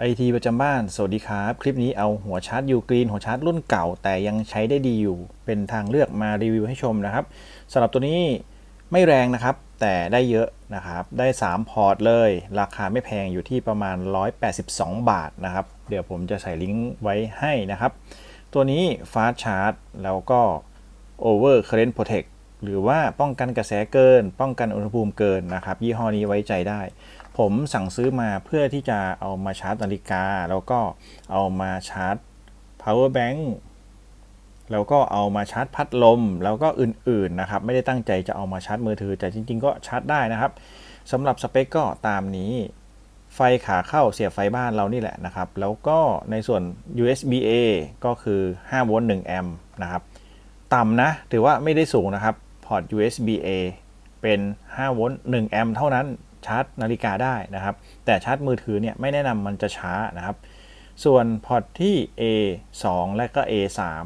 ไอทีประจำบ้าน สวัสดีครับ คลิปนี้เอาหัวชาร์จยูกรีนหัวชาร์จรุ่นเก่า แต่ยังใช้ได้ดีอยู่ เป็นทางเลือกมารีวิวให้ชมนะครับสำหรับตัวนี้ไม่แรงนะครับ แต่ได้เยอะนะครับ ได้ 3 พอร์ตเลย ราคาไม่แพงอยู่ที่ประมาณ 182 บาทนะครับ เดี๋ยวผมจะใส่ลิงก์ไว้ให้นะครับ ตัวนี้ Fast Charge แล้วก็ Over Current Protect หรือว่าป้องกันกระแสเกิน ป้องกันอุณหภูมิเกินนะครับ ยี่ห้อนี้ไว้ใจได้ ผมสั่งซื้อมาเพื่อที่จะเอามาชาร์จนาฬิกา แล้วก็เอามาชาร์จ power bank แล้วก็เอามาชาร์จพัดลม แล้วก็อื่นๆนะครับ ไม่ได้ตั้งใจจะเอามาชาร์จมือถือ แต่จริง ๆ ก็ชาร์จได้นะครับสำหรับสเปคก็ตามนี้ ไฟขาเข้าเสียบไฟบ้านเรานี่แหละนะครับ แล้วก็ในส่วน USB A ก็คือ5โวลต์1แอมป์นะครับ ต่ำนะ ถือว่าไม่ได้สูงนะครับ พอร์ต USB A เป็น5โวลต์1แอมป์เท่านั้น ชาร์จนาฬิกาได้นะครับ แต่ชาร์จมือถือเนี่ยไม่แนะนำมันจะช้านะครับ ส่วนพอร์ตที่ A 2 และก็ A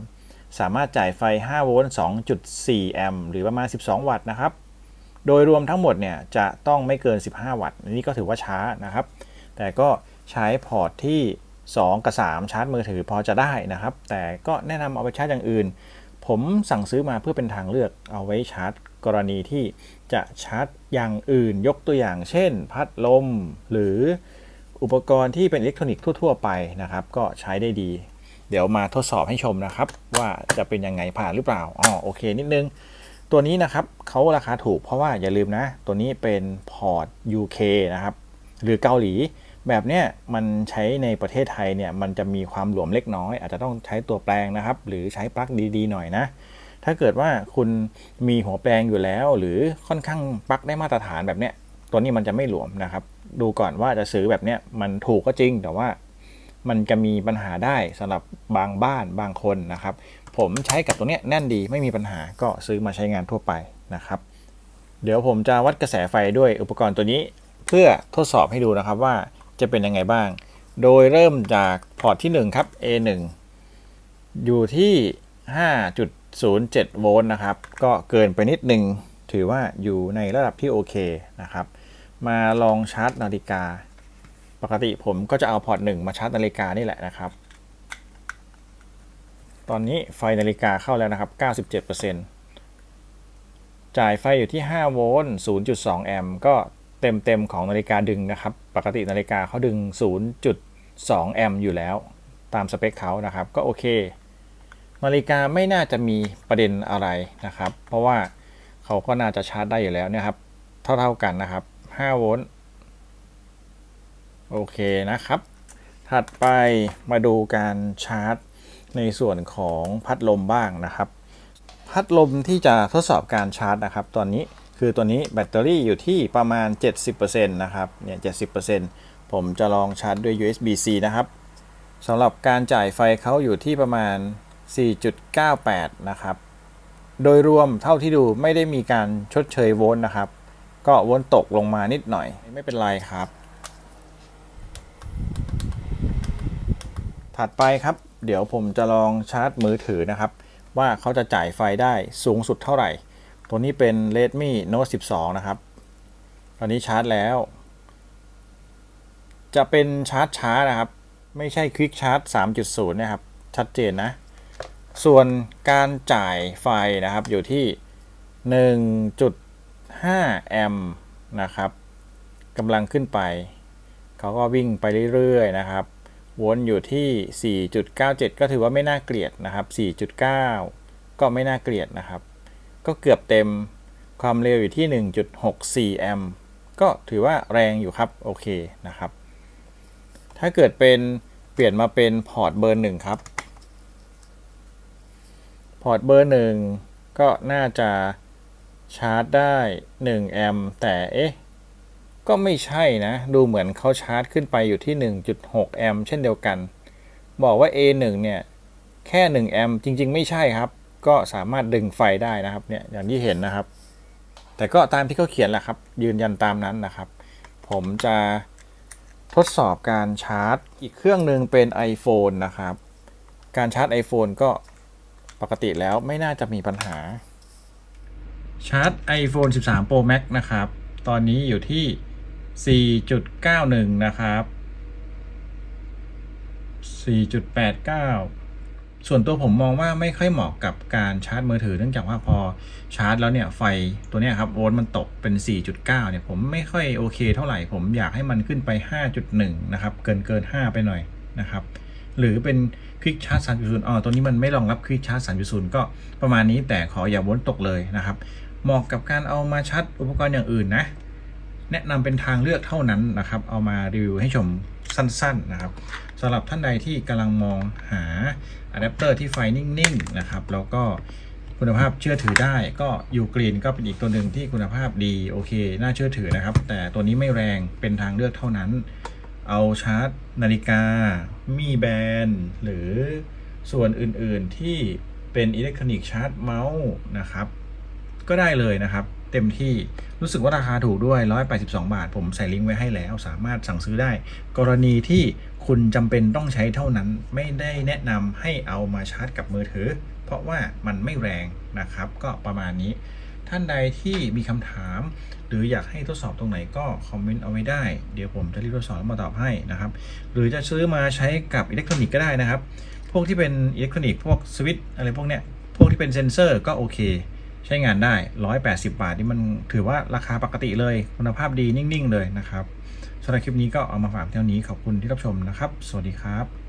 3 สามารถจ่ายไฟ 5 โวลต์ 2.4 แอมป์หรือประมาณ 12 วัตต์นะครับ โดยรวมทั้งหมดเนี่ยจะต้องไม่เกิน 15 วัตต์นนี้ก็ถือว่าช้านะครับ แต่ก็ใช้พอร์ตที่ 2 กับ 3 ชาร์จมือถือพอจะได้นะครับ แต่ก็แนะนำเอาไปชาร์จอย่างอื่น ผมสั่งซื้อมาเพื่อเป็นทางเลือกเอาไว้ชาร์จ กรณีที่จะชาร์จอย่างอื่นยกตัวอย่าง เช่น พัดลม หรืออุปกรณ์ที่เป็นอิเล็กทรอนิกส์ทั่ว ๆ ไปนะครับ ก็ใช้ได้ดี เดี๋ยวมาทดสอบให้ชมนะครับ ว่าจะเป็นยังไงผ่านหรือเปล่าอ๋อโอเคนิดนึง ตัวนี้นะครับเขาราคาถูกเพราะว่าอย่าลืมนะ ตัวนี้เป็นพอร์ต UK นะครับ หรือเกาหลีแบบเนี้ยมันใช้ในประเทศไทยเนี่ยมันจะมีความหลวมเล็กน้อย อาจจะต้องใช้ตัวแปลงนะครับ หรือใช้ปลั๊กดีๆหน่อยนะ ถ้าเกิดว่าคุณมีหัวแปลงอยู่แล้ว หรือค่อนข้างปักได้มาตรฐานแบบเนี้ยตัวนี้มันจะไม่หลวมนะครับ ดูก่อนว่าจะซื้อแบบเนี้ยมันถูกก็จริงแต่ว่ามันจะมีปัญหาได้สำหรับบางบ้านบางคนนะครับ ผมใช้กับตัวเนี้ยแน่นดีไม่มีปัญหาก็ซื้อมาใช้งานทั่วไปนะครับ เดี๋ยวผมจะวัดกระแสไฟด้วยอุปกรณ์ตัวนี้ เพื่อทดสอบให้ดูนะครับว่าจะเป็นยังไงบ้าง โดยเริ่มจากพอร์ตที่ 1 ครับ A1 อยู่ที่ 5.07 โวลต์นะครับ ก็เกินไปนิดนึง ถือว่าอยู่ในระดับที่โอเคนะครับ มาลองชาร์จนาฬิกา ปกติผมก็จะเอาพอร์ต1มาชาร์จนาฬิกานี่แหละนะครับ ตอนนี้ไฟนาฬิกาเข้าแล้วนะครับ 97%จ่ายไฟอยู่ที่ 5 โวลต์ 0.2 แอมป์ ก็เต็มเต็มของนาฬิกาดึงนะครับ ปกตินาฬิกาเขาดึง 0.2 แอมป์อยู่แล้ว ตามสเปคเขานะครับ ก็โอเค นาฬิกาไม่น่าจะมีประเด็นอะไรนะครับ เพราะว่าเขาก็น่าจะชาร์จได้อยู่แล้วเนี่ยครับ เท่าๆกันนะครับ5โวลต์โอเคนะครับ ถัดไปมาดูการชาร์จในส่วนของพัดลมบ้างนะครับ พัดลมที่จะทดสอบการชาร์จนะครับ ตอนนี้คือตัวนี้แบตเตอรี่อยู่ที่ประมาณ 70%นะครับเนี่ย70%ผมจะลองชาร์จด้วย USB-C นะครับสำหรับการจ่ายไฟเขาอยู่ที่ประมาณ 4.98 นะครับ โดยรวมเท่าที่ดูไม่ได้มีการชดเชยโวลต์นะครับ ก็โวลต์ตกลงมานิดหน่อย ไม่เป็นไรครับ ถัดไปครับ เดี๋ยวผมจะลองชาร์จมือถือนะครับ ว่าเขาจะจ่ายไฟได้สูงสุดเท่าไหร่ ตัวนี้เป็น Redmi Note 12 นะครับ ตอนนี้ชาร์จแล้ว จะเป็นชาร์จช้านะครับ ไม่ใช่ Quick Charge 3.0 นะครับ ชัดเจนนะ ส่วนการจ่ายไฟนะครับอยู่ที่ 1.5 แอมป์นะครับกำลังขึ้นไป เขาก็วิ่งไปเรื่อยๆนะครับวนอยู่ที่ 4.97 ก็ถือว่าไม่น่าเกลียดนะครับ 4.9 ก็ไม่น่าเกลียดนะครับ ก็เกือบเต็มความเร็วอยู่ที่ 1.64 แอมป์ก็ถือว่าแรงอยู่ครับ โอเคนะครับ ถ้าเกิดเป็นเปลี่ยนมาเป็นพอร์ตเบอร์หนึ่งครับ พอร์ตเบอร์หนึ่งก็น่าจะชาร์จได้1แอมป์แต่เอ๊ะก็ไม่ใช่นะ ดูเหมือนเขาชาร์จขึ้นไปอยู่ที่ 1.6 แอมป์เช่นเดียวกัน บอกว่า A1 เนี่ย แค่ 1 แอมป์จริง ๆ ไม่ใช่ครับ ก็สามารถดึงไฟได้นะครับเนี่ยอย่างที่เห็นนะครับ แต่ก็ตามที่เขาเขียนแหละครับ ยืนยันตามนั้นนะครับ ผมจะทดสอบการชาร์จ อีกเครื่องหนึ่งเป็น iPhone นะครับ การชาร์จ iPhone ก็ ปกติแล้วไม่น่าจะมีปัญหา ชาร์จ iPhone 13 Pro Max นะครับ ตอนนี้อยู่ที่ 4.91 นะครับ 4.89 ส่วนตัวผมมองว่าไม่ค่อยเหมาะกับการชาร์จมือถือ เนื่องจากว่าพอชาร์จแล้วเนี่ยไฟตัวเนี้ยครับโวลต์มันตกเป็น 4.9 เนี่ยผมไม่ค่อยโอเคเท่าไหร่ ผมอยากให้มันขึ้นไป 5.1 นะครับ เกินเกิน 5 ไปหน่อยนะครับ หรือเป็นควิกชาร์จ3.0อ๋อตัวนี้มันไม่รองรับควิกชาร์จ3.0ก็ประมาณนี้แต่ขออย่าวลต์ตกเลยนะครับ เหมาะกับการเอามาชาร์จอุปกรณ์อย่างอื่นนะ แนะนำเป็นทางเลือกเท่านั้นนะครับ เอามารีวิวให้ชมสั้นๆนะครับสำหรับท่านใดที่กำลังมองหาอะแดปเตอร์ที่ไฟนิ่งๆนะครับ แล้วก็คุณภาพเชื่อถือได้ก็ยูกรีนก็เป็นอีกตัวหนึ่งที่คุณภาพดีโอเค น่าเชื่อถือนะครับ แต่ตัวนี้ไม่แรงเป็นทางเลือกเท่านั้น เอาชาร์จนาฬิกา มีแบนด์หรือส่วนอื่นๆที่เป็นอิเล็กทรอนิกส์ชาร์จเมาส์นะครับ ก็ได้เลยนะครับ เต็มที่รู้สึกว่าราคาถูกด้วย 182 บาท ผมใส่ลิงก์ไว้ให้แล้ว สามารถสั่งซื้อได้ กรณีที่คุณจำเป็นต้องใช้เท่านั้น ไม่ได้แนะนำให้เอามาชาร์จกับมือถือ เพราะว่ามันไม่แรงนะครับ ก็ประมาณนี้ ท่านใดที่มีคำถาม หรืออยากให้ทดสอบตรงไหนก็คอมเมนต์เอาไว้ได้ เดี๋ยวผมจะรีบทดสอบแล้วมาตอบให้นะครับ หรือจะซื้อมาใช้กับอิเล็กทรอนิกส์ก็ได้นะครับ พวกที่เป็นอิเล็กทรอนิกส์พวกสวิตช์อะไรพวกเนี้ย พวกที่เป็นเซนเซอร์ก็โอเค ใช้งานได้ 180 บาทนี่มันถือว่าราคาปกติเลย คุณภาพดีนิ่งๆ เลยนะครับสำหรับคลิปนี้ก็เอามาฝากเท่านี้ขอบคุณที่รับชมนะครับ สวัสดีครับ